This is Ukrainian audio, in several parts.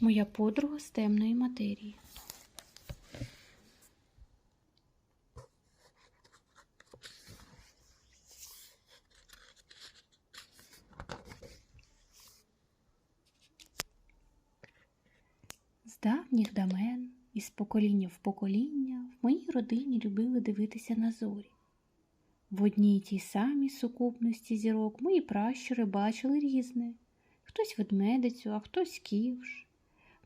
Моя подруга з темної матерії. З давніх давен, із покоління в покоління, в моїй родині любили дивитися на зорі. В одній тій самій сукупності зірок мої пращури бачили різне. Хтось ведмедицю, а хтось ківш.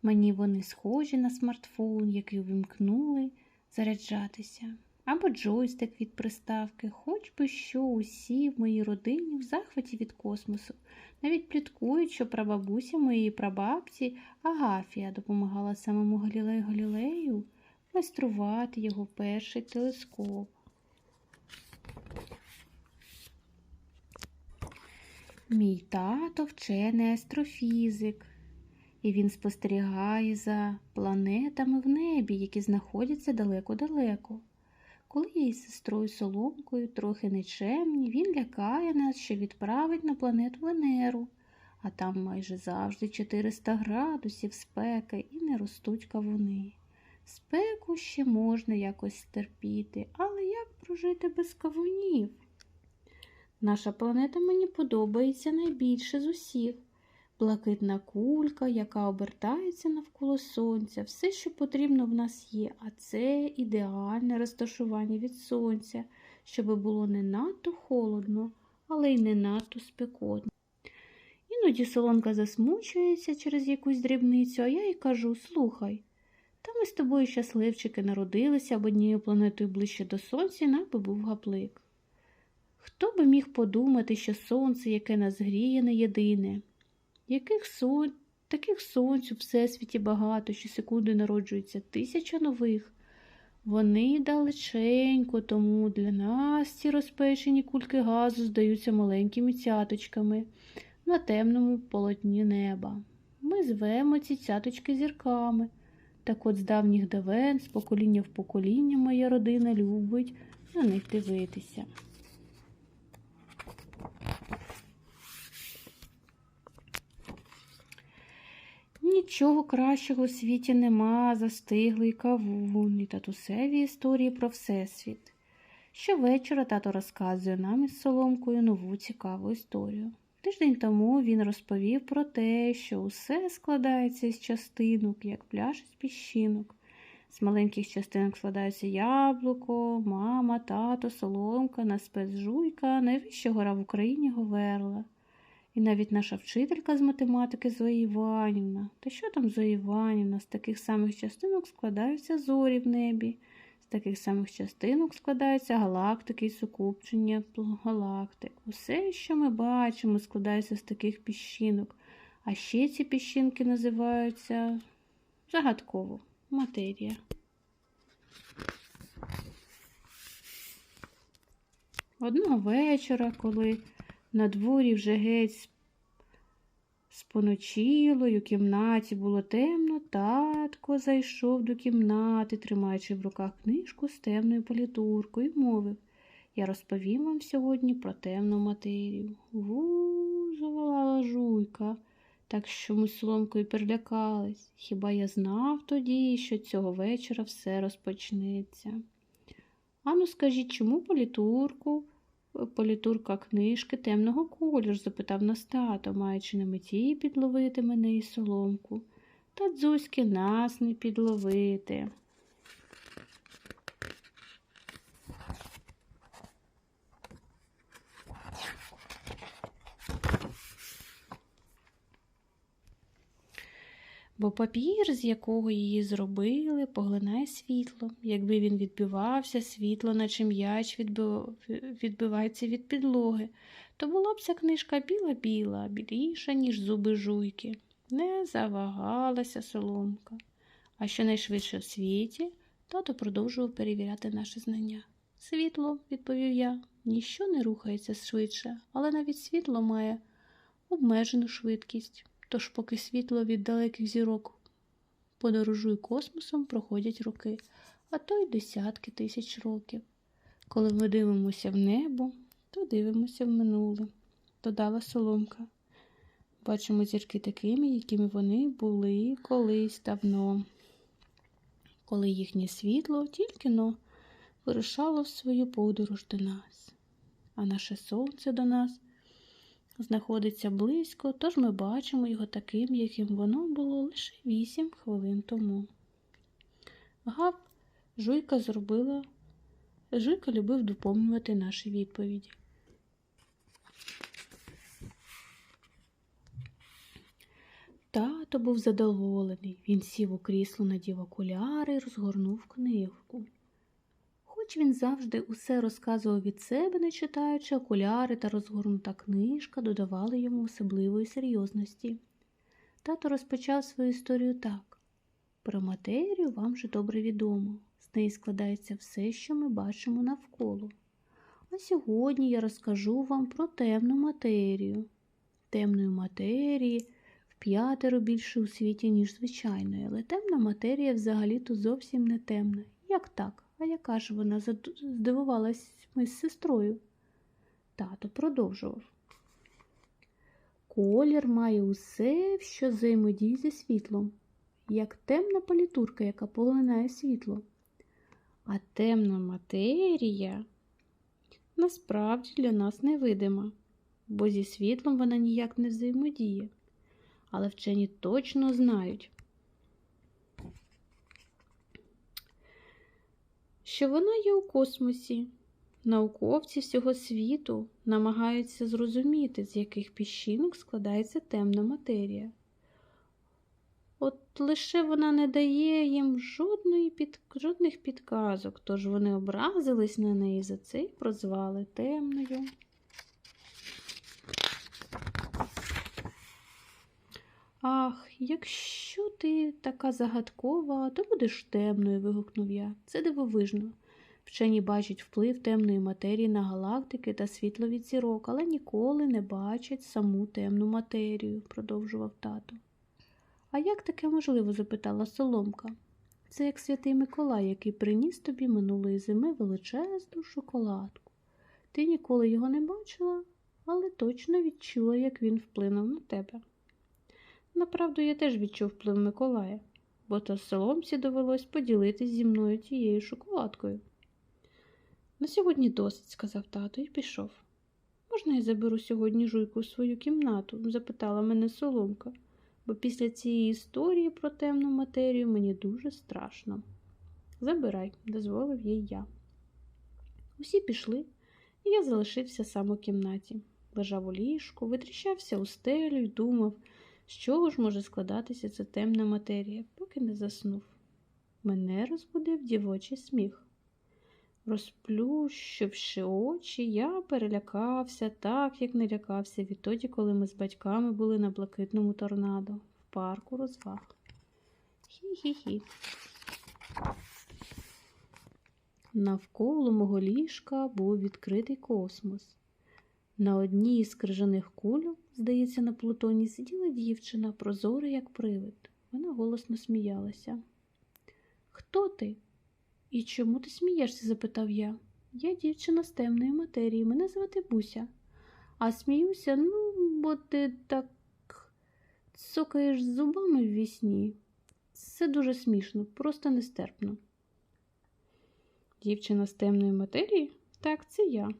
Мені вони схожі на смартфон, який увімкнули заряджатися, або джойстик від приставки, хоч би що усі в моїй родині в захваті від космосу, навіть пліткують, що прабабуся моєї прабабці Агафія допомагала самому Галілею Галілею майструвати його перший телескоп. Мій тато вчений астрофізик, і він спостерігає за планетами в небі, які знаходяться далеко-далеко. Коли із сестрою Соломкою трохи нечемні, він лякає нас, що відправить на планету Венеру, а там майже завжди 400 градусів спеки і не ростуть кавуни. Спеку ще можна якось терпіти, але як прожити без кавунів? Наша планета мені подобається найбільше з усіх. Блакитна кулька, яка обертається навколо сонця, все, що потрібно в нас є, а це ідеальне розташування від сонця, щоб було не надто холодно, але й не надто спекотно. Іноді солонка засмучується через якусь дрібницю, а я їй кажу: слухай, та ми з тобою щасливчики народилися об однією планетою ближче до сонця, і нам би був гаплик. Хто би міг подумати, що сонце, яке нас гріє, не єдине? Яких сон... Таких сонць у всесвіті багато, що секунди народжується тисяча нових. Вони далеченько, тому для нас ці розпечені кульки газу здаються маленькими цяточками на темному полотні неба. Ми звемо ці цяточки зірками. Так от з давніх давен, з покоління в покоління моя родина любить на них дивитися. Нічого кращого у світі нема, застиглий кавун і татусеві історії про Всесвіт. Щовечора тато розказує нам із соломкою нову цікаву історію. Тиждень тому він розповів про те, що усе складається із частинок, як пляж із піщинок. З маленьких частинок складаються яблуко, мама, тато, соломка, на спецжуйка, найвища гора в Україні Говерла. І навіть наша вчителька з математики Зоя Іванівна. Та що там Зоя Іванівна? З таких самих частинок складаються зорі в небі, з таких самих частинок складаються галактики і сукупчення галактик. Усе, що ми бачимо, складається з таких піщинок. А ще ці піщинки називаються загадково матерія. Одного вечора, коли на дворі вже геть споночило, й у кімнаті було темно, татко зайшов до кімнати, тримаючи в руках книжку з темною політуркою, і мовив Я розповім вам сьогодні про темну матерію. Гу, заволала жуйка, так що ми соломкою перелякались. Хіба я знав тоді, що цього вечора все розпочнеться? Ану, скажіть, чому політурку? Політурка книжки темного кольору, запитав нас тато, маючи на меті підловити мене і соломку. Та дзузьки нас не підловити. Папір, з якого її зробили, поглинає світло. Якби він відбивався, світло, наче м'яч відбив... відбивається від підлоги, то була б ця книжка біла-біла, біліша, ніж зуби жуйки. Не завагалася соломка. А що найшвидше в світі, тато продовжував перевіряти наше знання. Світло, відповів я, ніщо не рухається швидше, але навіть світло має обмежену швидкість. Тож, поки світло від далеких зірок подорожує космосом, проходять роки, а то й десятки тисяч років. Коли ми дивимося в небо, то дивимося в минуле, додала соломка. Бачимо зірки такими, якими вони були колись давно, коли їхнє світло тільки но вирушало в свою подорож до нас, а наше сонце до нас знаходиться близько, тож ми бачимо його таким, яким воно було лише вісім хвилин тому. Гав жуйка зробила. Жуйка любив доповнювати наші відповіді. Тато був задоволений. Він сів у крісло, надів окуляри і розгорнув книжку. Хоч він завжди усе розказував від себе, не читаючи, окуляри та розгорнута книжка додавали йому особливої серйозності. Тато розпочав свою історію так. Про матерію вам вже добре відомо. З неї складається все, що ми бачимо навколо. А сьогодні я розкажу вам про темну матерію. Темної матерії вп'ятеро більше у світі, ніж звичайної, але темна матерія взагалі-то зовсім не темна. Як так? А яка ж вона здивувалась ми з сестрою? Тато продовжував. Колір має усе, що взаємодіє зі світлом, як темна палітурка, яка поглинає світло. А темна матерія насправді для нас невидима, бо зі світлом вона ніяк не взаємодіє. Але вчені точно знають, що вона є у космосі. Науковці всього світу намагаються зрозуміти, з яких піщинок складається темна матерія. От лише вона не дає їм жодної під... жодних підказок, тож вони образились на неї за це і прозвали темною. Ах, якщо ти така загадкова, то будеш темною, вигукнув я. Це дивовижно. Вчені бачать вплив темної матерії на галактики та світло від зірок, але ніколи не бачать саму темну матерію, продовжував тато. А як таке можливо? запитала Соломка. Це як святий Миколай, який приніс тобі минулої зими величезну шоколадку. Ти ніколи його не бачила, але точно відчула, як він вплинув на тебе. Направду, я теж відчув вплив Миколая, бо то соломці довелось поділитись зі мною тією шоколадкою. На сьогодні досить, сказав тато і пішов. Можна я заберу сьогодні жуйку в свою кімнату? запитала мене соломка, бо після цієї історії про темну матерію мені дуже страшно. Забирай, дозволив їй я. Усі пішли, і я залишився сам у кімнаті. Лежав у ліжку, витріщався у стелю і думав, з чого ж може складатися ця темна матерія, поки не заснув. Мене розбудив дівочий сміх. Розплющивши очі, я перелякався так, як не лякався відтоді, коли ми з батьками були на блакитному торнадо в парку розваг. Хі-хі-хі. Навколо мого ліжка був відкритий космос. На одній із крижаних кульок, здається, на Плутоні сиділа дівчина, прозора, як привид. Вона голосно сміялася. Хто ти? І чому ти смієшся? запитав я. Я дівчина з темної матерії, мене звати Буся. А сміюся, ну, бо ти так цокаєш зубами в вісні. Це дуже смішно, просто нестерпно. Дівчина з темної матерії? Так, це я.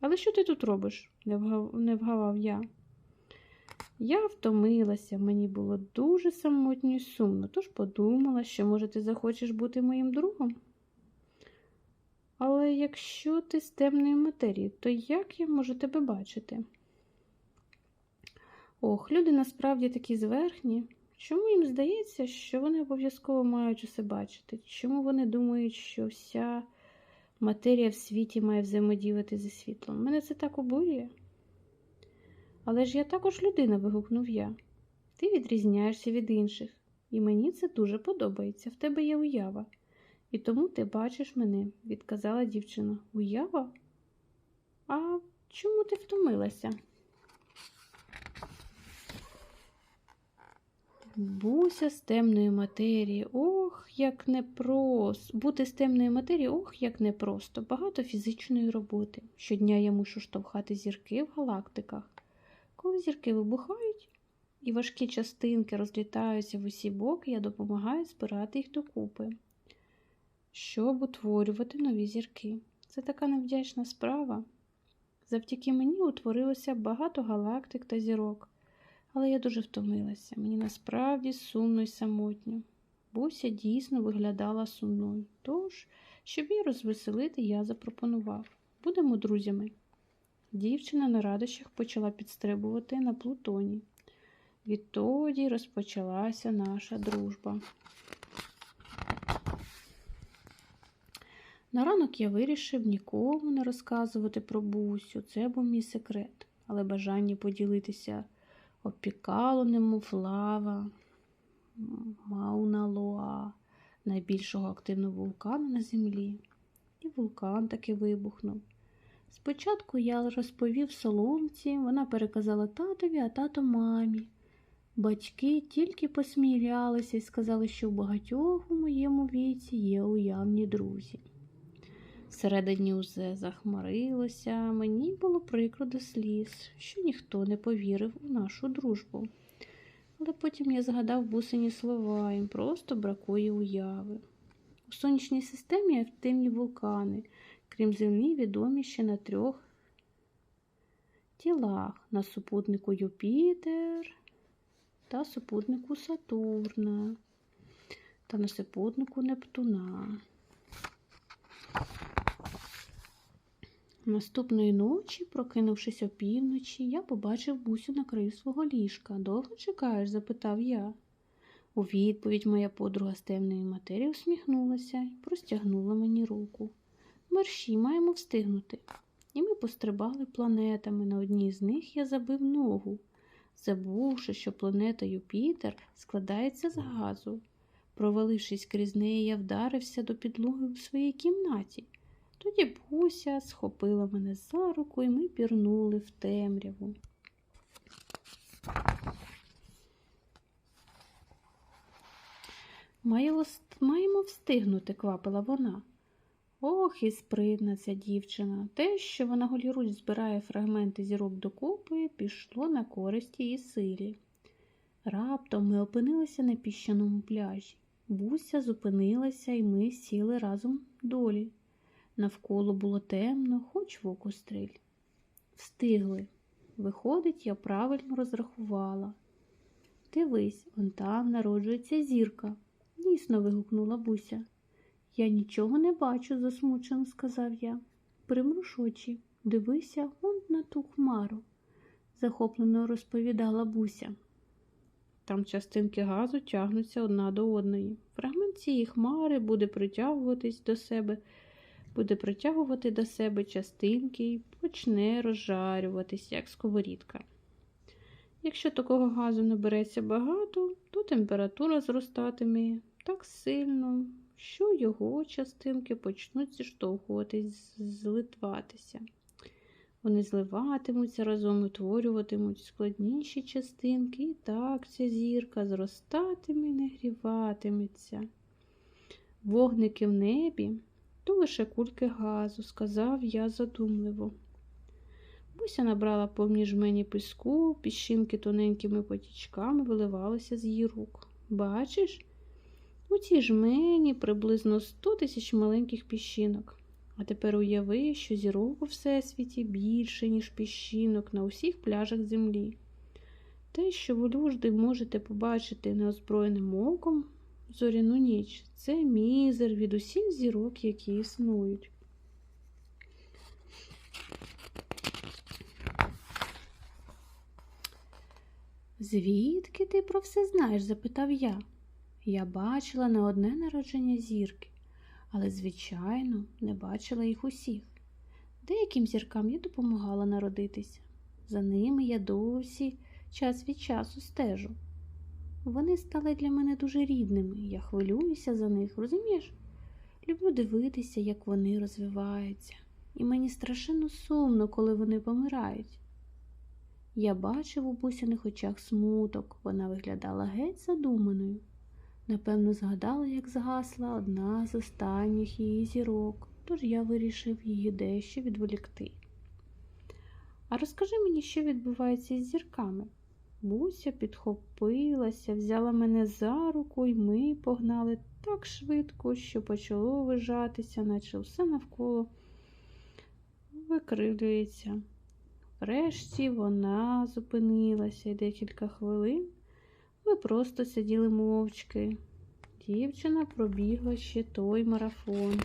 Але що ти тут робиш? не вгав... не вгавав я. Я втомилася, мені було дуже самотньо і сумно, тож подумала, що, може, ти захочеш бути моїм другом. Але якщо ти з темної матерії, то як я можу тебе бачити? Ох, люди насправді такі зверхні. Чому їм здається, що вони обов'язково мають усе бачити? Чому вони думають, що вся матерія в світі має взаємодіяти зі світлом? Мене це так обурює. Але ж я також людина, вигукнув я. Ти відрізняєшся від інших, і мені це дуже подобається. В тебе є уява. І тому ти бачиш мене, відказала дівчина. Уява? А чому ти втомилася? Буся з темної матерії, ох, як непросто. Бути з темної матерії, ох, як непросто. Багато фізичної роботи. Щодня я мушу штовхати зірки в галактиках. Коли зірки вибухають, і важкі частинки розлітаються в усі боки, я допомагаю збирати їх докупи, щоб утворювати нові зірки. Це така невдячна справа. Завдяки мені утворилося багато галактик та зірок, але я дуже втомилася. Мені насправді сумно й самотньо. Буся дійсно виглядала сумною. Тож, щоб її розвеселити, я запропонував будемо друзями. Дівчина на радощах почала підстрибувати на плутоні. Відтоді розпочалася наша дружба. На ранок я вирішив нікому не розказувати про бусю. Це був мій секрет, але бажання поділитися опікало немов лава Мауна-Лоа, найбільшого активного вулкану на землі. І вулкан таки вибухнув. Спочатку я розповів соломці, вона переказала татові, а тато мамі. Батьки тільки посміялися і сказали, що у багатьох у моєму віці є уявні друзі. Всередині усе захмарилося, мені було прикро до сліз, що ніхто не повірив у нашу дружбу. Але потім я згадав бусині слова, їм просто бракує уяви. У сонячній системі активні вулкани, крім землі, відомі ще на трьох тілах на супутнику Юпітер та супутнику Сатурна та на супутнику Нептуна. Наступної ночі, прокинувшись опівночі, я побачив бусю на краю свого ліжка. Довго чекаєш? запитав я. У відповідь моя подруга з темної матерії усміхнулася і простягнула мені руку. Мерші маємо встигнути. І ми пострибали планетами. На одній з них я забив ногу, забувши, що планета Юпітер складається з газу. Провалившись крізь неї, я вдарився до підлоги в своїй кімнаті. Тоді Буся схопила мене за руку, і ми пірнули в темряву. Маємо встигнути, квапила вона. Ох, і спритна ця дівчина. Те, що вона голіруч збирає фрагменти зірок докупи, пішло на користь її силі. Раптом ми опинилися на піщаному пляжі. Буся зупинилася, і ми сіли разом долі. Навколо було темно, хоч в око стріль. Встигли. Виходить, я правильно розрахувала. Дивись, он там народжується зірка, дійсно вигукнула Буся. Я нічого не бачу, засмучено сказав я. Примруш очі, дивися он на ту хмару, захоплено розповідала Буся. Там частинки газу тягнуться одна до одної. Фрагмент цієї хмари буде притягуватись до себе буде притягувати до себе частинки і почне розжарюватись, як сковорідка. Якщо такого газу набереться багато, то температура зростатиме так сильно, що його частинки почнуть зіштовхуватись, злитватися. Вони зливатимуться разом, утворюватимуть складніші частинки, і так ця зірка зростатиме і нагріватиметься. Вогники в небі то лише кульки газу, сказав я задумливо. Буся набрала повні жмені піску, піщинки тоненькими потічками виливалися з її рук. Бачиш? У цій жмені приблизно сто тисяч маленьких піщинок. А тепер уяви, що зірок у всесвіті більше, ніж піщинок на усіх пляжах землі. Те, що ви можете побачити неозброєним оком, зоряну ніч це мізер від усіх зірок, які існують. Звідки ти про все знаєш? запитав я. Я бачила не одне народження зірки, але, звичайно, не бачила їх усіх. Деяким зіркам я допомагала народитися. За ними я досі час від часу стежу. Вони стали для мене дуже рідними, я хвилююся за них, розумієш? Люблю дивитися, як вони розвиваються, і мені страшенно сумно, коли вони помирають. Я бачив у бусяних очах смуток, вона виглядала геть задуманою. Напевно, згадала, як згасла одна з останніх її зірок, тож я вирішив її дещо відволікти. А розкажи мені, що відбувається із зірками. Буся підхопилася, взяла мене за руку, і ми погнали так швидко, що почало вижатися, наче все навколо викривлюється. Врешті вона зупинилася і декілька хвилин ми просто сиділи мовчки. Дівчина пробігла ще той марафон.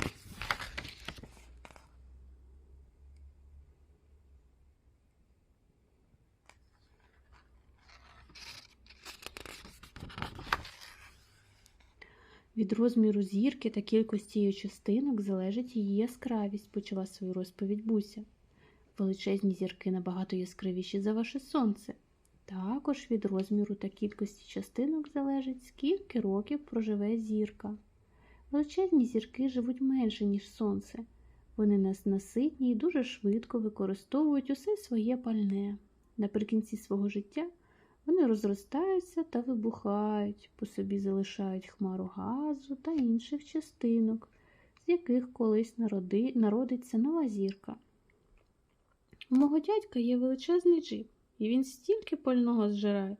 Від розміру зірки та кількості її частинок залежить її яскравість, почала свою розповідь Буся. Величезні зірки набагато яскравіші за ваше сонце. Також від розміру та кількості частинок залежить, скільки років проживе зірка. Величезні зірки живуть менше, ніж сонце. Вони нас наситні і дуже швидко використовують усе своє пальне. Наприкінці свого життя вони розростаються та вибухають, по собі залишають хмару газу та інших частинок, з яких колись народи... народиться нова зірка. У мого дядька є величезний джип, і він стільки пального зжирає.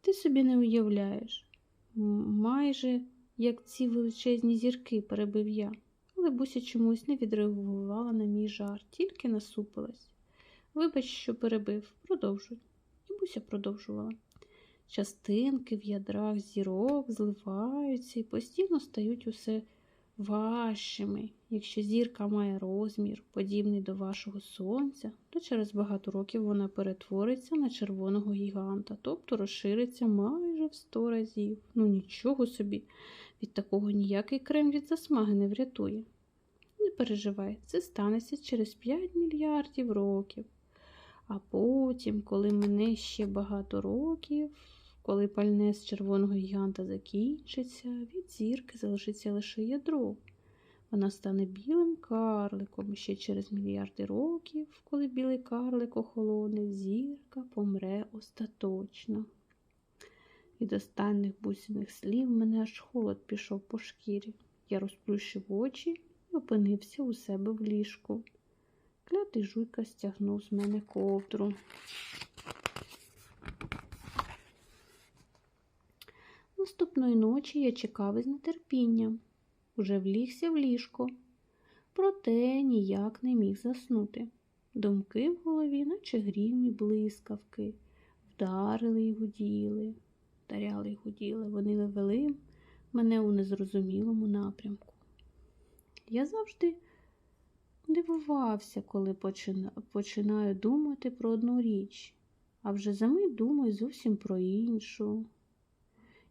Ти собі не уявляєш. Майже як ці величезні зірки, перебив я, але Буся чомусь не відреагувала на мій жарт, тільки насупилась. Вибач, що перебив, продовжуй. І Буся продовжувала. Частинки в ядрах зірок зливаються і постійно стають усе важчими. Якщо зірка має розмір, подібний до вашого сонця, то через багато років вона перетвориться на червоного гіганта, тобто розшириться майже в сто разів. Ну нічого собі, від такого ніякий крем від засмаги не врятує. Не переживай, це станеться через 5 мільярдів років. А потім, коли мине ще багато років, коли пальне з червоного гіганта закінчиться, від зірки залишиться лише ядро. Вона стане білим карликом ще через мільярди років, коли білий карлик охолоне, зірка помре остаточно. Від останніх бусиних слів мене аж холод пішов по шкірі. Я розплющив очі і опинився у себе в ліжку. Клятий жуйка стягнув з мене ковдру. Наступної ночі я чекав із нетерпінням, уже влігся в ліжко, проте ніяк не міг заснути. Думки в голові, наче грімні блискавки, вдарили й гуділи, вдаряли й гуділи, вони вивели мене у незрозумілому напрямку. Я завжди дивувався, коли починаю думати про одну річ, а вже за мить думаю зовсім про іншу.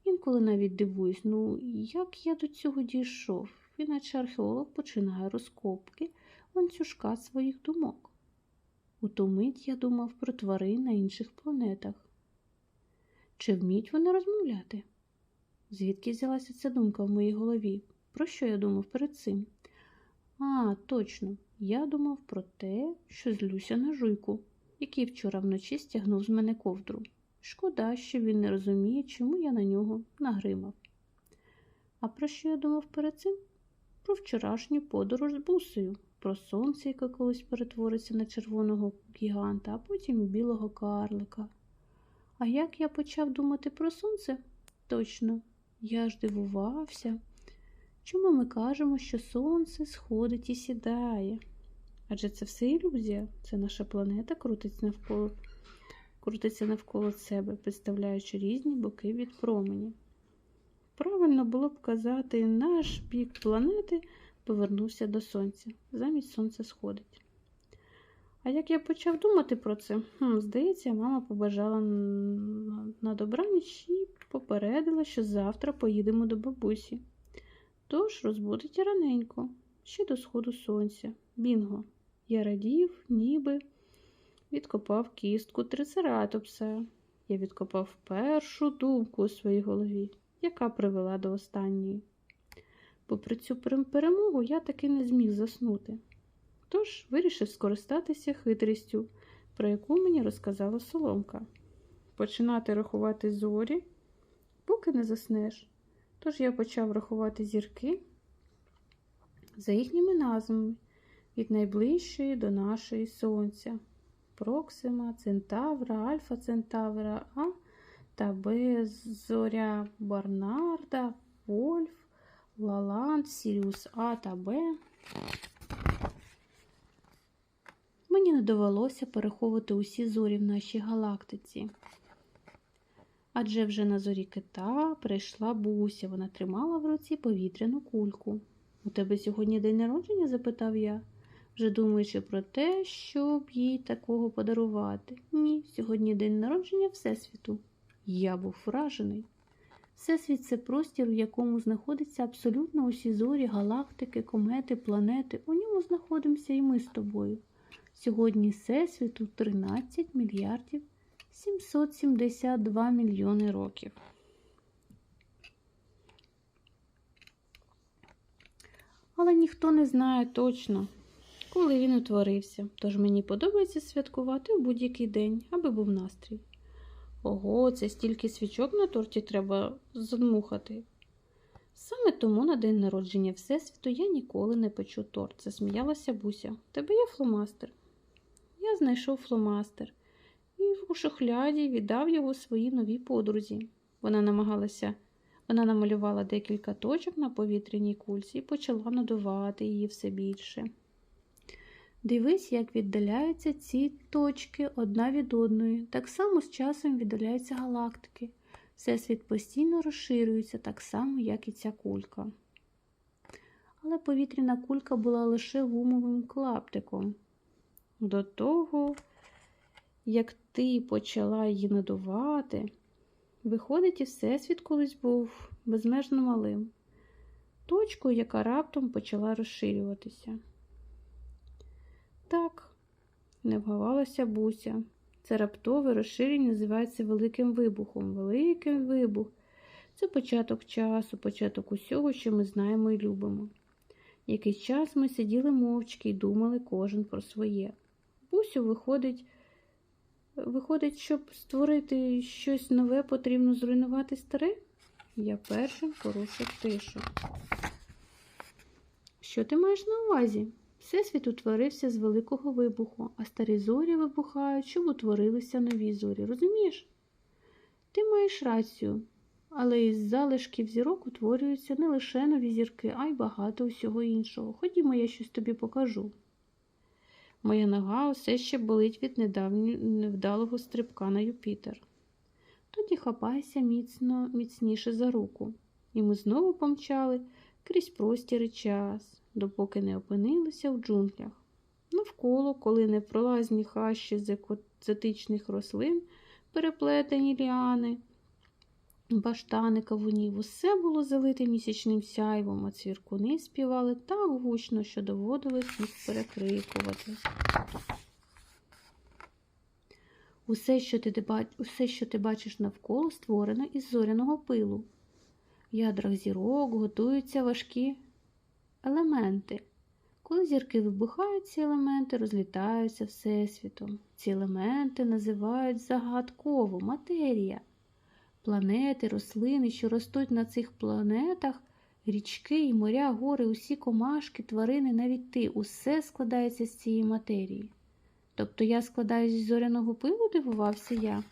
Інколи навіть дивуюсь, ну як я до цього дійшов, іначе археолог починає розкопки ланцюжка своїх думок. У ту мить я думав про тварин на інших планетах. Чи вміють вони розмовляти? Звідки взялася ця думка в моїй голові? Про що я думав перед цим? А, точно, я думав про те, що злюся на жуйку, який вчора вночі стягнув з мене ковдру. Шкода, що він не розуміє, чому я на нього нагримав. А про що я думав перед цим? Про вчорашню подорож з бусею, про сонце, яке колись перетвориться на червоного гіганта, а потім білого карлика. А як я почав думати про сонце? Точно, я ж дивувався. Чому ми кажемо, що сонце сходить і сідає? Адже це все ілюзія, це наша планета крутиться навколо крутиться навколо себе, представляючи різні боки від промені. Правильно було б казати, наш бік планети повернувся до сонця, замість сонця сходить. А як я почав думати про це, хм, здається, мама побажала на добраніч і попередила, що завтра поїдемо до бабусі. Тож розбудить раненько, ще до сходу сонця. Бінго. Я радів, ніби відкопав кістку трицератопса. Я відкопав першу думку у своїй голові, яка привела до останньої. Попри цю перемогу я таки не зміг заснути. Тож вирішив скористатися хитрістю, про яку мені розказала соломка. Починати рахувати зорі, поки не заснеш. Тож я почав рахувати зірки за їхніми назвами від найближчої до нашої сонця. Проксима, Центавра, Альфа Центавра, а та Б, зоря Барнарда, Вольф, Лаланд, Сіріус А та Б. Мені не довелося переховувати усі зорі в нашій галактиці. Адже вже на зорі кита прийшла буся, вона тримала в руці повітряну кульку. У тебе сьогодні день народження? запитав я, вже думаючи про те, щоб їй такого подарувати. Ні, сьогодні день народження Всесвіту. Я був вражений. Всесвіт це простір, в якому знаходяться абсолютно усі зорі, галактики, комети, планети. У ньому знаходимося і ми з тобою. Сьогодні Всесвіту 13 мільярдів 772 мільйони років. Але ніхто не знає точно, коли він утворився. Тож мені подобається святкувати у будь-який день, аби був настрій. Ого, це стільки свічок на торті треба задмухати. Саме тому на день народження Всесвіту я ніколи не печу торт, засміялася Буся. Тебе є фломастер? Я знайшов фломастер і у шухляді віддав його своїй новій подрузі. Вона намагалася, вона намалювала декілька точок на повітряній кульці і почала надувати її все більше. Дивись, як віддаляються ці точки одна від одної. Так само з часом віддаляються галактики. Всесвіт постійно розширюється, так само, як і ця кулька. Але повітряна кулька була лише гумовим клаптиком. До того, як ти почала її надувати, виходить, і всесвіт колись був безмежно малим, точкою, яка раптом почала розширюватися. Так, не вгавалася Буся. Це раптове розширення називається великим вибухом. Великий вибух це початок часу, початок усього, що ми знаємо і любимо. Якийсь час ми сиділи мовчки і думали кожен про своє. Бусю виходить, виходить, щоб створити щось нове, потрібно зруйнувати старе? Я першим порушив тишу. Що ти маєш на увазі? Всесвіт утворився з великого вибуху, а старі зорі вибухають, щоб утворилися нові зорі. Розумієш? Ти маєш рацію, але із залишків зірок утворюються не лише нові зірки, а й багато усього іншого. Ходімо, я щось тобі покажу. Моя нога усе ще болить від недавнього невдалого стрибка на Юпітер. Тоді хапайся міцно, міцніше за руку, і ми знову помчали крізь простір і час допоки не опинилися в джунглях. Навколо, коли непролазні хащі з екзотичних рослин, переплетені ліани, баштани кавунів, усе було залите місячним сяйвом, а цвіркуни співали так гучно, що доводилось їх перекрикувати. Усе, що ти усе, що ти бачиш навколо, створено із зоряного пилу. В ядрах зірок готуються важкі Елементи. Коли зірки вибухають, ці елементи розлітаються Всесвітом. Ці елементи називають загадково матерія. Планети, рослини, що ростуть на цих планетах, річки і моря, гори, усі комашки, тварини, навіть ти, усе складається з цієї матерії. Тобто я складаюсь з зоряного пилу, дивувався я.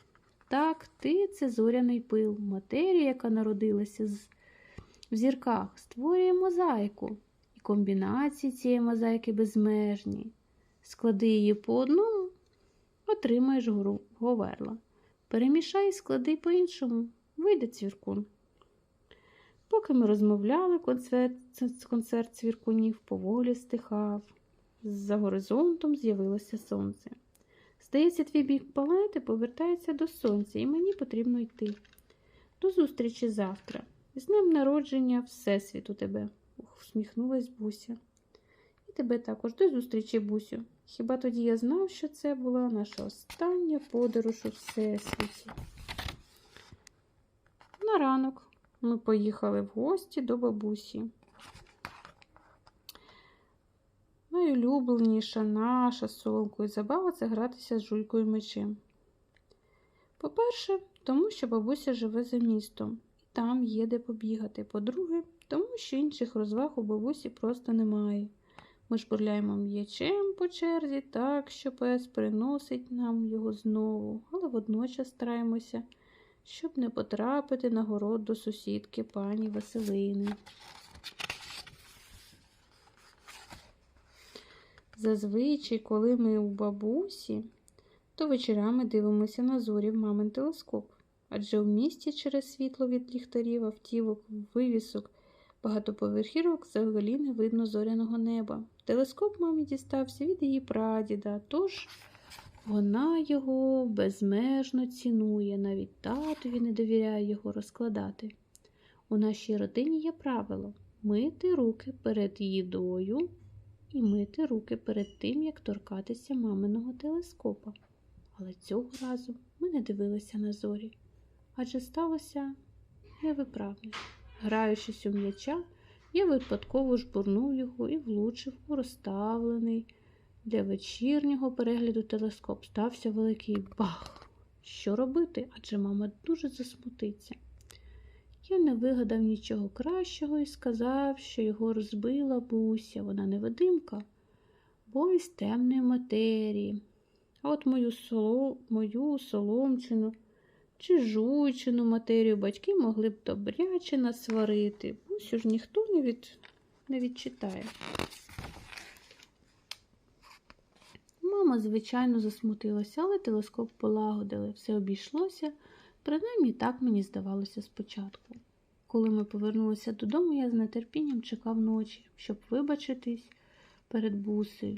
Так, ти це зоряний пил, матерія, яка народилася з... в зірках, створює мозаїку комбінації цієї мозаїки безмежні. Склади її по одному, отримаєш говерла. Перемішай і склади по-іншому, вийде цвіркун. Поки ми розмовляли, концерт, концерт цвіркунів поволі стихав. За горизонтом з'явилося сонце. Здається, твій бік планети повертається до сонця, і мені потрібно йти. До зустрічі завтра. З днем народження Всесвіту тебе усміхнулась Буся. Тебе також до зустрічі, Бусю. Хіба тоді я знав, що це була наша остання подорож у всесвіті? На ранок ми поїхали в гості до бабусі. Найулюбленіша наша солкою забава це гратися з жулькою мечем. По-перше, тому що бабуся живе за містом, і там є де побігати. По-друге, тому що інших розваг у бабусі просто немає. Ми шпурляємо м'ячем по черзі так, що пес приносить нам його знову, але водночас стараємося щоб не потрапити на город до сусідки пані Василини. Зазвичай, коли ми у бабусі, то вечорами дивимося на зорі в мамин телескоп. Адже в місті через світло від ліхтарів, автівок, вивісок, багатоповерхівок взагалі не видно зоряного неба. Телескоп мамі дістався від її прадіда, тож вона його безмежно цінує, навіть татові не довіряє його розкладати. У нашій родині є правило мити руки перед їдою і мити руки перед тим, як торкатися маминого телескопа. Але цього разу ми не дивилися на зорі, адже сталося невиправне. Граючись у м'яча, я випадково жбурнув його і влучив у розставлений для вечірнього перегляду телескоп. Стався великий бах. Що робити? Адже мама дуже засмутиться. Я не вигадав нічого кращого і сказав, що його розбила буся, вона невидимка, бо із темної матерії. А от мою, соло, мою соломчину чи жуйчину матерію батьки могли б добряче насварити. Бусю ж ніхто не, від... не відчитає. Мама, звичайно, засмутилася, але телескоп полагодили. Все обійшлося, принаймні так мені здавалося спочатку. Коли ми повернулися додому, я з нетерпінням чекав ночі, щоб вибачитись перед бусею.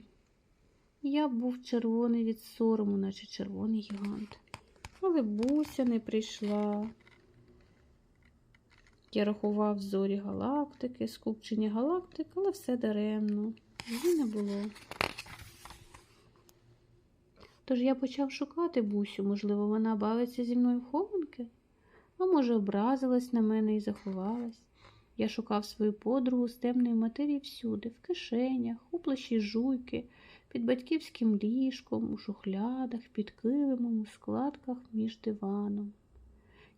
Я був червоний від сорому, наче червоний гігант. Але буся не прийшла. Я рахував зорі галактики, скупчення галактик, але все даремно. Її не було. Тож я почав шукати бусю, можливо, вона бавиться зі мною в хованки, а може, образилась на мене і заховалась. Я шукав свою подругу з темної матерії всюди, в кишенях, у плащі жуйки, під батьківським ліжком, у шухлядах, під килимом, у складках між диваном.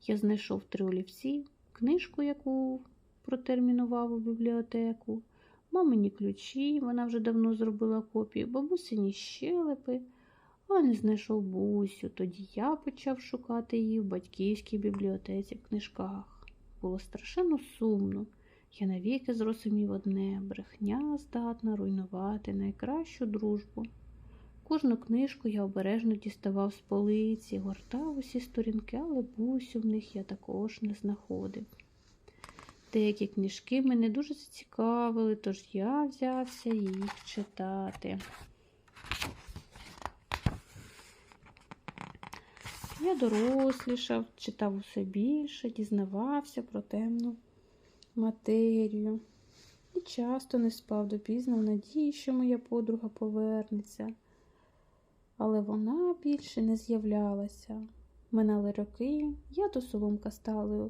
Я знайшов три олівці, книжку, яку протермінував у бібліотеку, мамині ключі, вона вже давно зробила копію, бабусині щелепи, але не знайшов бусю. Тоді я почав шукати її в батьківській бібліотеці в книжках. Було страшенно сумно. Я навіки зрозумів одне брехня здатна руйнувати найкращу дружбу. Кожну книжку я обережно діставав з полиці, гортав усі сторінки, але бусю в них я також не знаходив. Деякі книжки мене дуже зацікавили, тож я взявся їх читати. Я дорослішав, читав усе більше, дізнавався про темну матерію і часто не спав допізно в надії, що моя подруга повернеться. Але вона більше не з'являлася. Минали роки, я то соломка стали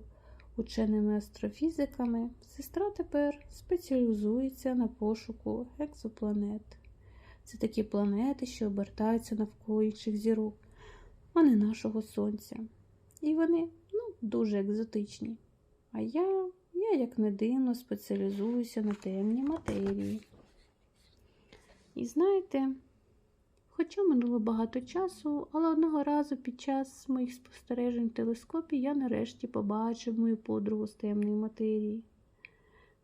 ученими астрофізиками. Сестра тепер спеціалізується на пошуку екзопланет. Це такі планети, що обертаються навколо інших зірок, а не нашого сонця. І вони ну, дуже екзотичні. А я я, як не дивно, спеціалізуюся на темній матерії. І знаєте, хоча минуло багато часу, але одного разу під час моїх спостережень в телескопі я нарешті побачив мою подругу з темної матерії.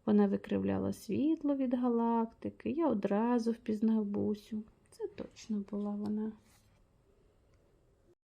Вона викривляла світло від галактики, я одразу впізнав бусю. Це точно була вона.